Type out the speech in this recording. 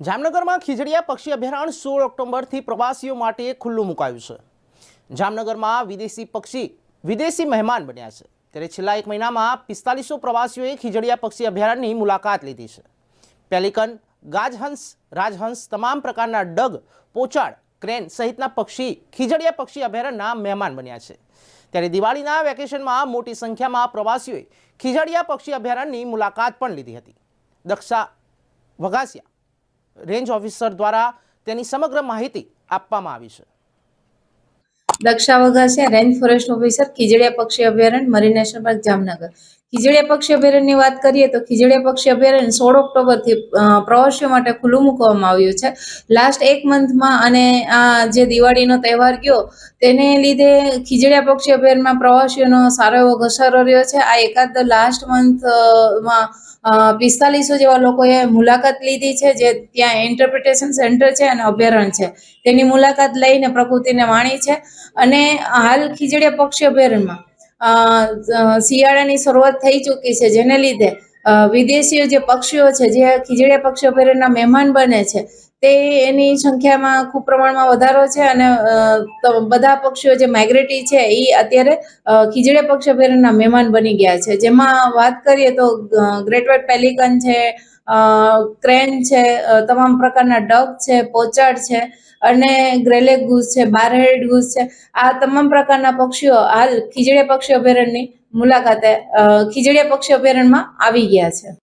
જામનગરમાં ખીજડીયા પક્ષી અભયારણ્ય સોળ ઓક્ટોબરથી પ્રવાસીઓ માટે ખુલ્લું મુકાયું છે. જામનગરમાં વિદેશી પક્ષી, વિદેશી મહેમાન બન્યા છે. ત્યારે છેલ્લા એક મહિનામાં પિસ્તાલીસો પ્રવાસીઓએ ખીજડીયા પક્ષી અભયારણ્યની મુલાકાત લીધી છે. પેલિકન, ગાજહંસ, રાજહંસ તમામ પ્રકારના ડગ પોચાડ ક્રેન સહિતના પક્ષી, ખીજડીયા પક્ષી અભયારણ્યના મહેમાન બન્યા છે. ત્યારે દિવાળીના વેકેશનમાં મોટી સંખ્યામાં પ્રવાસીઓએ ખીજડીયા પક્ષી અભયારણ્યની મુલાકાત પણ લીધી હતી. દક્ષા વઘાસિયા રેન્જ ઓફિસર દ્વારા તેની સમગ્ર માહિતી આપવામાં આવી છે. Daksha Vaghasiya range forest officer Khijadiya પક્ષી અભયારણ્ય marine national park Jamnagar. Khijadiya પક્ષી અભયારણ્યની વાત કરીએ તો ખીજડીયા પક્ષી અભયારણ્ય સોળ ઓક્ટોબરથી પ્રવાસીઓ માટે ખુલ્લું મૂકવામાં આવ્યું છે. લાસ્ટ એક મંથમાં અને આ જે દિવાળીનો તહેવાર ગયો, તેને લીધે ખીજડીયા પક્ષી અભયારણ્યમાં પ્રવાસીઓનો સારો એવો ઘસારો રહ્યો છે. આ એકાદ લાસ્ટ મંથમાં પિસ્તાલીસો જેવા લોકોએ મુલાકાત લીધી છે, જે ત્યાં ઇન્ટરપ્રિટેશન સેન્ટર છે અને અભયારણ્ય છે. તેની મુલાકાત લઈને પ્રકૃતિને માણી છે. અને હાલ ખીજડીયા પક્ષી અભયારણ્યમાં શિયાળાની શરૂઆત થઈ ચૂકી છે, જેને લીધે વિદેશીઓ જે પક્ષીઓ છે, જે ખીજડીયા પક્ષી અભયારણ્યના મહેમાન બને છે તે એની સંખ્યામાં ખૂબ પ્રમાણમાં વધારો છે અને બધા પક્ષીઓ જે માઇગ્રેટી છે એ અત્યારે ખીજડે પક્ષી અભયારણ્યના મહેમાન બની ગયા છે. જેમાં વાત કરીએ તો ગ્રેટ વ્હાઇટ પેલિકન છે ક્રેન છે તમામ પ્રકારના ડગ છે પોચડ છે અને ગ્રેલેક ગુસ છે બારહેડ ગુસ છે. આ તમામ પ્રકારના પક્ષીઓ હાલ ખીજડીયા પક્ષી અભયારણ્યની મુલાકાતે ખીજડીયા પક્ષી અભયારણ્યમાં આવી ગયા છે.